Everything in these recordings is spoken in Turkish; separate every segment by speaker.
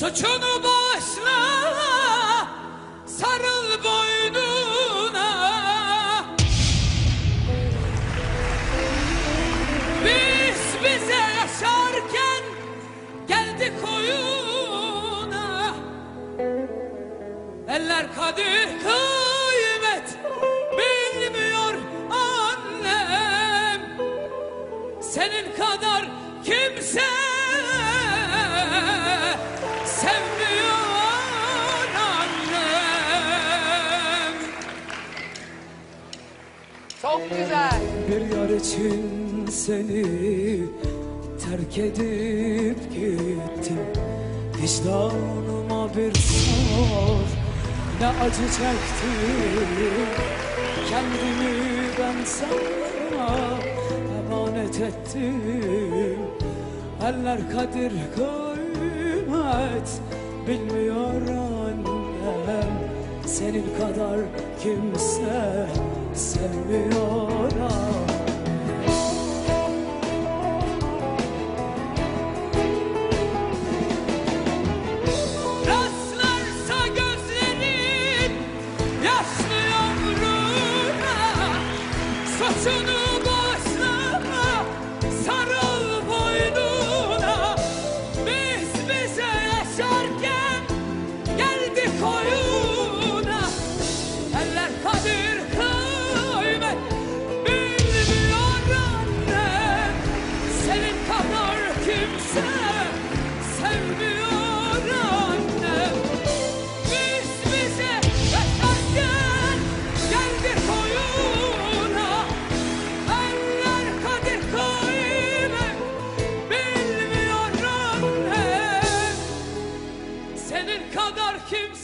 Speaker 1: Suçunu başla Sarıl boynuna. Biz bize yaşarken Geldi koyuna Eller kadir kıymet bilmiyor annem. Senin kadar kimse
Speaker 2: Çok güzel.
Speaker 1: Bir yar için seni terk edip gittim. Vicdanıma bir sor ne acı çektim Kendimi ben sana emanet ettim. Eller kadir kıymet bilmiyor annem. Senin kadar kimse sevmiyor annem Rastlarsa gözlerin yaşlı yavruna Saçını başla sarıl boynuna Biz bize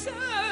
Speaker 1: Senin kadar kimse sevmiyor